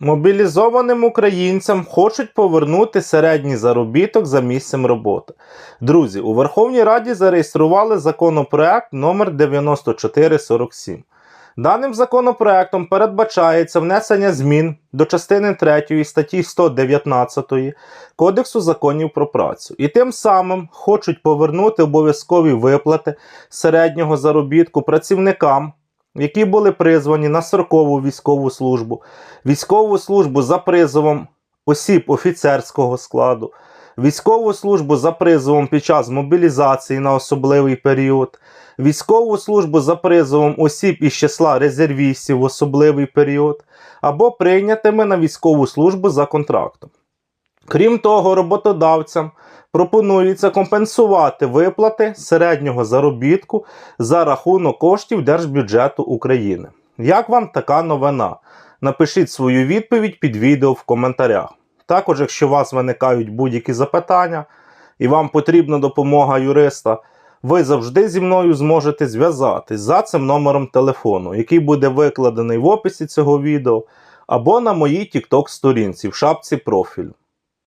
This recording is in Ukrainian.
Мобілізованим українцям хочуть повернути середній заробіток за місцем роботи. Друзі, у Верховній Раді зареєстрували законопроект номер 9447. Даним законопроектом передбачається внесення змін до частини 3 статті 119 Кодексу законів про працю. І тим самим хочуть повернути обов'язкові виплати середнього заробітку працівникам, які були призвані на срокову військову службу, військову службу за призовом осіб офіцерського складу, військову службу за призовом під час мобілізації на особливий період, військову службу за призовом осіб із числа резервістів в особливий період, або прийнятими на військову службу за контрактом. Крім того, роботодавцям пропонується компенсувати виплати середнього заробітку за рахунок коштів Держбюджету України. Як вам така новина? Напишіть свою відповідь під відео в коментарях. Також, якщо у вас виникають будь-які запитання і вам потрібна допомога юриста, ви завжди зі мною зможете зв'язатись за цим номером телефону, який буде викладений в описі цього відео, або на моїй TikTok сторінці в шапці профілю.